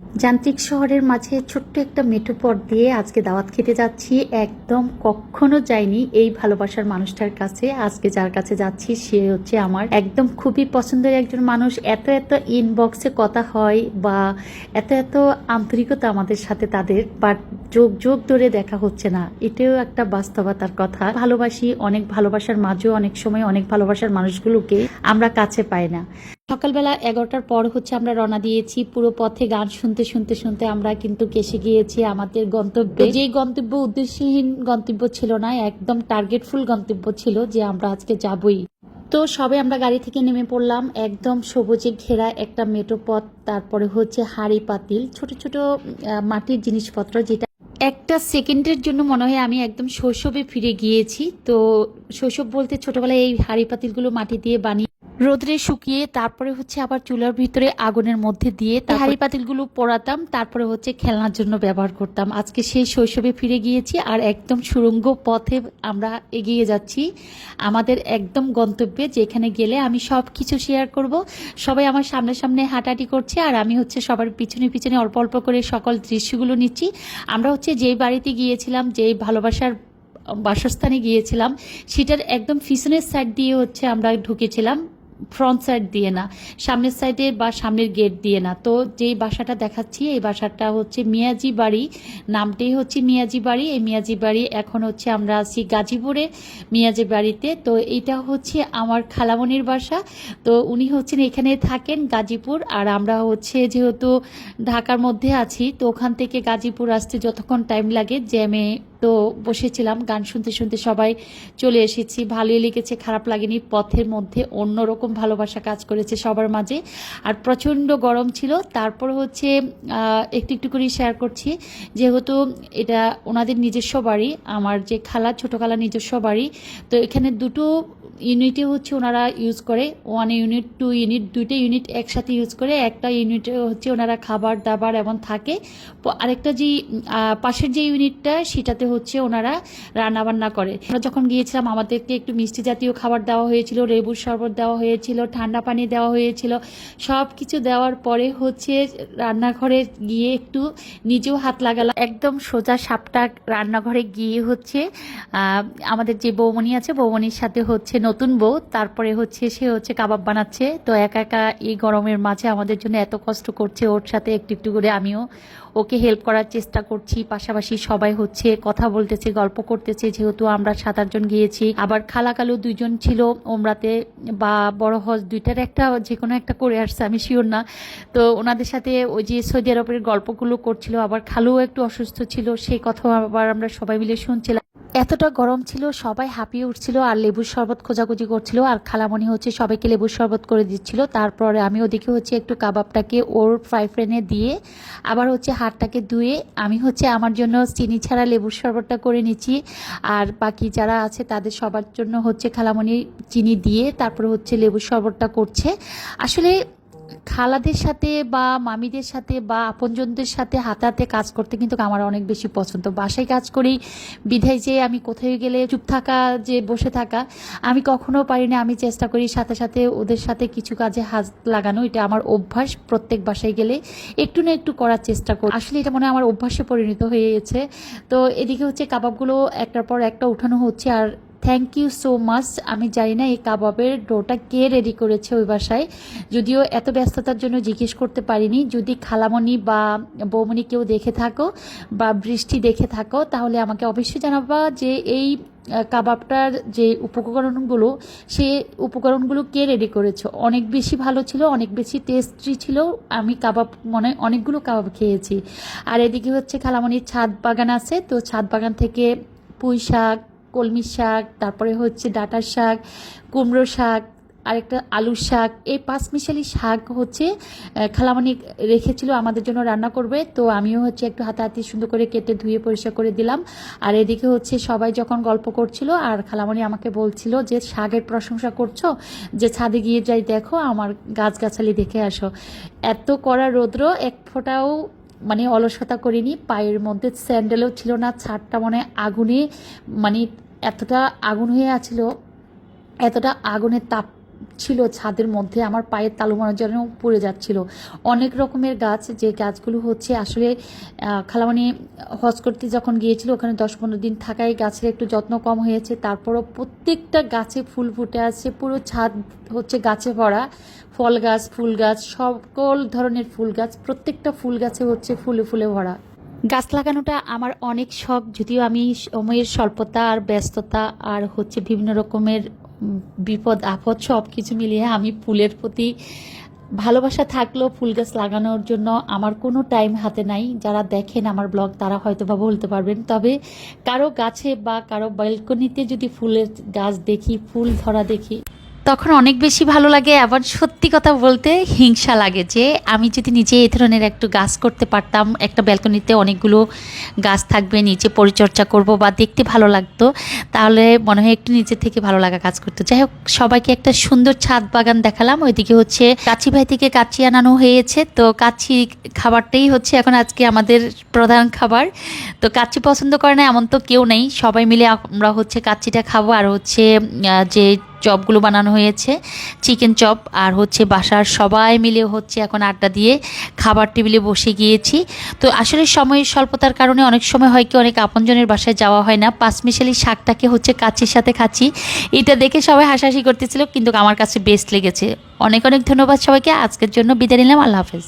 যান্ত্রিক শহরের মাঝে ছোট্ট একটা মেঠো পথ দিয়ে আজকে দাওয়াত খেতে যাচ্ছি। একদম কখনো যাইনি এই ভালোবাসার মানুষটার কাছে। আজকে যার কাছে যাচ্ছি, সে হচ্ছে আমার। একদম খুবই পছন্দের একজন মানুষ। এত এত ইনবক্সে কথা হয় বা এত এত আন্তরিকতা আমাদের সাথে তাদের বাট যোগ যোগ ধরে দেখা হচ্ছে না। এটাও একটা বাস্তবতার কথা। ভালোবাসি অনেক ভালোবাসার মাঝেও অনেক সময় অনেক ভালোবাসার মানুষগুলোকে আমরা কাছে পাই না। সকালবেলা এগারোটার পর হচ্ছে আমরা রওনা দিয়েছি। পুরো পথে গান শুনতে শুনতে শুনতে আমরা কিন্তু কেসে গিয়েছি আমাদের গন্তব্যে। যেই গন্তব্য উদ্দেশ্যহীন গন্তব্য ছিল না একদম টার্গেটফুল গন্তব্য ছিল যে আমরা আজকে যাবই। তো সবে আমরা গাড়ি থেকে নেমে পড়লাম একদম সবুজে ঘেরা একটা মেটো পথ তারপরে হচ্ছে হাড়ি পাতিল ছোট ছোট মাটির জিনিসপত্র যেটা একটা সেকেন্ডের জন্য মনে হয় আমি একদম শৈশবে ফিরে গিয়েছি। তো শৈশব বলতে ছোটবেলায় এই হাড়ি পাতিলগুলো মাটি দিয়ে বানিয়ে রোদ্রে শুকিয়ে তারপরে হচ্ছে আবার চুলার ভিতরে আগুনের মধ্যে দিয়ে হাড়ি পাতিলগুলো পোড়াতাম তারপরে হচ্ছে খেলনার জন্য ব্যবহার করতাম। আজকে সেই শৈশবে ফিরে গিয়েছি আর একদম সুরঙ্গ পথে আমরা এগিয়ে যাচ্ছি। আমাদের একদম গন্তব্যে যেখানে গেলে আমি সব কিছু শেয়ার করব। সবাই আমার সামনে সামনে হাঁটাহাঁটি করছে আর আমি হচ্ছে সবার পিছনে পিছনে অল্প অল্প করে সকল দৃশ্যগুলো নিচ্ছি। আমরা হচ্ছে যেই বাড়িতে গিয়েছিলাম যেই ভালোবাসার বাসস্থানে গিয়েছিলাম সেটার একদম পিছনের সাইড দিয়ে হচ্ছে আমরা ঢুকেছিলাম। ফ্রন্ট সাইড দিয়ে না, সামনের সাইডে বা সামনের গেট দিয়ে না। তো যেই বাসাটা দেখাচ্ছি, এই বাসাটা হচ্ছে মিয়াজি বাড়ি। নামটাই হচ্ছে মিয়াজি বাড়ি। এই মিয়াজি বাড়ি এখন হচ্ছে আমরা আছি গাজীপুরে, মিয়াজি বাড়িতে। তো এইটা হচ্ছে আমার খালামনির বাসা। তো উনি হচ্ছেন এখানে থাকেন গাজীপুর। আর আমরা হচ্ছে যেহেতু ঢাকার মধ্যে আছি, তো ওখান থেকে গাজীপুর আসতে যতক্ষণ টাইম লাগে জ্যামে তো বসেছিলাম, গান শুনতে শুনতে সবাই চলে এসেছি। ভালোই লেগেছে, খারাপ লাগেনি, পথের মধ্যে অন্যরকম ভালোবাসা কাজ করেছে সবার মাঝে। আর প্রচণ্ড গরম ছিল, তারপর হচ্ছে একটু একটু করে শেয়ার করছি। যেহেতু এটা ওনাদের নিজস্ব বাড়ি, আমার যে খালা, ছোটো খালা নিজস্ব বাড়ি, তো এখানে দুটো ইউনিটে হচ্ছে ওনারা ইউজ করে। ওয়ান ইউনিট টু ইউনিট দুইটা ইউনিট একসাথে ইউজ করে, একটা ইউনিটে হচ্ছে ওনারা খাবার দাবার এমন থাকে। আরেকটা যে পাশের যে ইউনিটটা সেটাতে হচ্ছে ওনারা রান্না বান্না করে। আমরা যখন গিয়েছিলাম, আমাদেরকে একটু মিষ্টি জাতীয় খাবার দেওয়া হয়েছিল, লেবুর শরবত দেওয়া হয়েছিল, ঠান্ডা পানি দেওয়া হয়েছিল। সব কিছু দেওয়ার পরে হচ্ছে রান্নাঘরে গিয়ে একটু নিজেও হাত লাগালাম। একদম সোজা সাপটা রান্নাঘরে গিয়ে হচ্ছে আমাদের যে বৌমনি আছে বৌমনির সাথে হচ্ছে নতুন বউ। তারপরে হচ্ছে সে হচ্ছে কাবাব বানাচ্ছে। তো একা একা এই গরমের মাঝে আমাদের জন্য এত কষ্ট করছে ওর সাথে একটু একটু করে। আমিও ওকে হেল্প করার চেষ্টা করছি। পাশাপাশি সবাই হচ্ছে কথা বলতেছি, গল্প করতেছি। যেহেতু আমরা সাত, আটজন গিয়েছি, আবার খালা খালাকালু দুইজন ছিল ওমরাতে, বা বড় হজ দুইটার একটা যে কোনো একটা করে আসছে, আমি শিওর না। তো ওনাদের সাথে ওই যে সৌদি আরবের গল্পগুলো করছিল, আবার খালুও একটু অসুস্থ ছিল, সেই কথা আবার আমরা সবাই মিলে শুনছিলাম। এতটা গরম ছিল, সবাই হাঁপিয়ে উঠছিল, আর লেবুর শরবত খোঁজাখুঁজি করছিল, আর খালামণি হচ্ছে সবাইকে লেবুর শরবত করে দিচ্ছিল। তারপরে আমি ওদিকে হচ্ছে একটু কাবাবটাকে ওর ফ্রাই প্যানে দিয়ে আবার হচ্ছে হাড়টাকে ধুয়ে আমি হচ্ছে আমার জন্য চিনি ছাড়া লেবুর শরবতটা করে নিচ্ছি। আর বাকি যারা আছে তাদের সবার জন্য হচ্ছে খালামণি চিনি দিয়ে তারপরে হচ্ছে লেবুর শরবতটা করছে। আসলে খালাদের সাথে বা মামিদের সাথে বা আপনজনদের সাথে হাতে হাতে কাজ করতে কিন্তু আমার অনেক বেশি পছন্দ। বাসায় কাজ করি, বিধায় যে আমি কোথায় গেলে চুপ থাকা, যে বসে থাকা, আমি কখনো পারি না। আমি চেষ্টা করি সাথে সাথে ওদের সাথে কিছু কাজে হাত লাগানো। এটা আমার অভ্যাস প্রত্যেক বাসায় গেলে একটু না একটু করার চেষ্টা করি। আসলে এটা মনে আমার অভ্যাসে পরিণত হয়ে গেছে তো এদিকে হচ্ছে কাবাবগুলো একটার পর একটা উঠানো হচ্ছে আর থ্যাংক ইউ সো মাচ আমি জানি না এই কাবাবের ডোটা কে রেডি করেছে ওই বাসায়। যদিও এত ব্যস্ততার জন্য জিজ্ঞেস করতে পারিনি। যদি খালামণি বা বৌমণি কেউ দেখে থাকো বা বৃষ্টি দেখে থাকো, তাহলে আমাকে অবশ্যই জানাবা যে এই কাবাবটার যে উপকরণগুলো, সে উপকরণগুলো কে রেডি করেছ। অনেক বেশি ভালো ছিল, অনেক বেশি টেস্টি ছিল। আমি কাবাব মনে অনেকগুলো কাবাব খেয়েছি। আর এদিকে হচ্ছে খালামণির ছাদ বাগান আছে। তো ছাদ বাগান থেকে পুঁই শাক কলমি শাক তারপরে হচ্ছে ডাঁটার শাক কুমড়ো শাক আরেকটা আলুর শাক। এই পাঁচমিশালি শাক হচ্ছে আহ, খালামণি রেখেছিল আমাদের জন্য রান্না করবে। তো আমিও হচ্ছে একটু হাতাহাতি সুন্দর করে কেটে ধুয়ে পরিষ্কার করে দিলাম। আর এদিকে হচ্ছে সবাই যখন গল্প করছিল আর খালামণি আমাকে বলছিল যে শাকের প্রশংসা করছ? যে ছাদে গিয়ে যাই দেখো আমার গাছগাছালি দেখে আসো। এত কড়া রৌদ্র এক ফোঁটাও মানে অলসতা করিনি, পায়ের মধ্যে স্যান্ডেলও ছিল না, ছাদটা মানে আগুনে মানে এতটা আগুন হয়ে আছিল, এতটা আগুনের তাপ ছিল ছাদের মধ্যে, আমার পায়ের তালু মারার জন্য পড়ে যাচ্ছিল। অনেক রকমের গাছ, যে গাছগুলো হচ্ছে আসলে খালামানি হজ করতে যখন গিয়েছিল, ওখানে দশ পনেরো দিন থাকায় গাছের একটু যত্ন কম হয়েছে। তারপরও প্রত্যেকটা গাছে ফুল ফুটে আছে, পুরো ছাদ হচ্ছে গাছে ভরা। ফল গাছ, ফুল গাছ, সকল ধরনের ফুল গাছ, প্রত্যেকটা ফুল গাছে হচ্ছে ফুলে ফুলে ভরা। গাছ লাগানোটা আমার অনেক শখ, যদিও আমি সময়ের স্বল্পতা আর ব্যস্ততা আর হচ্ছে বিভিন্ন রকমের বিপদ, আপদ সব কিছু মিলিয়ে আমি ফুলের প্রতি ভালোবাসা থাকলেও ফুল গাছ লাগানোর জন্য আমার কোনো টাইম হাতে নাই। যারা দেখেন আমার ব্লগ তারা হয়তো বা বলতে পারবেন। তবে কারও গাছে বা কারও ব্যালকনিতে যদি ফুলের গাছ দেখি, ফুল ধরা দেখি তখন অনেক বেশি ভালো লাগে, আবার সত্যি কথা বলতে হিংসা লাগে যে আমি যদি নিজে এই ধরনের একটু গাছ করতে পারতাম, একটা ব্যালকনিতে অনেকগুলো গাছ থাকবে, নিচে পরিচর্যা করব বা দেখতে ভালো লাগতো, তাহলে মনে হয় একটু নিচে থেকে ভালো লাগা কাজ করতো। যাই হোক, সবাইকে একটা সুন্দর ছাদ বাগান দেখালাম, ওইদিকে হচ্ছে কাচি ভাই থেকে কাচি আনানো হয়েছে, তো কাচি খাবারটাই হচ্ছে এখন আজকে আমাদের প্রধান খাবার। তো কাচ্চি পছন্দ করে না, এমন তো কেউ নেই, সবাই মিলে আমরা হচ্ছে কাচ্চিটা খাব, আর হচ্ছে যে চপগুলো বানানো হয়েছে চিকেন চপ আর হচ্ছে বাসার সবাই মিলে হচ্ছে এখন আড্ডা দিয়ে খাবার টেবিলে বসে গিয়েছি। তো আসলে সময়ের স্বল্পতার কারণে অনেক সময় হয় কি, অনেক আপনজনের বাসায় যাওয়া হয় না। পাঁচমিশালি শাকটাকে হচ্ছে কাচ্চির সাথে খাচ্ছি। এটা দেখে সবাই হাসাহাসি করতেছিল, কিন্তু আমার কাছে বেস্ট লেগেছে। অনেক অনেক ধন্যবাদ সবাইকে। আজকের জন্য বিদায় নিলাম। আল্লাহ হাফেজ।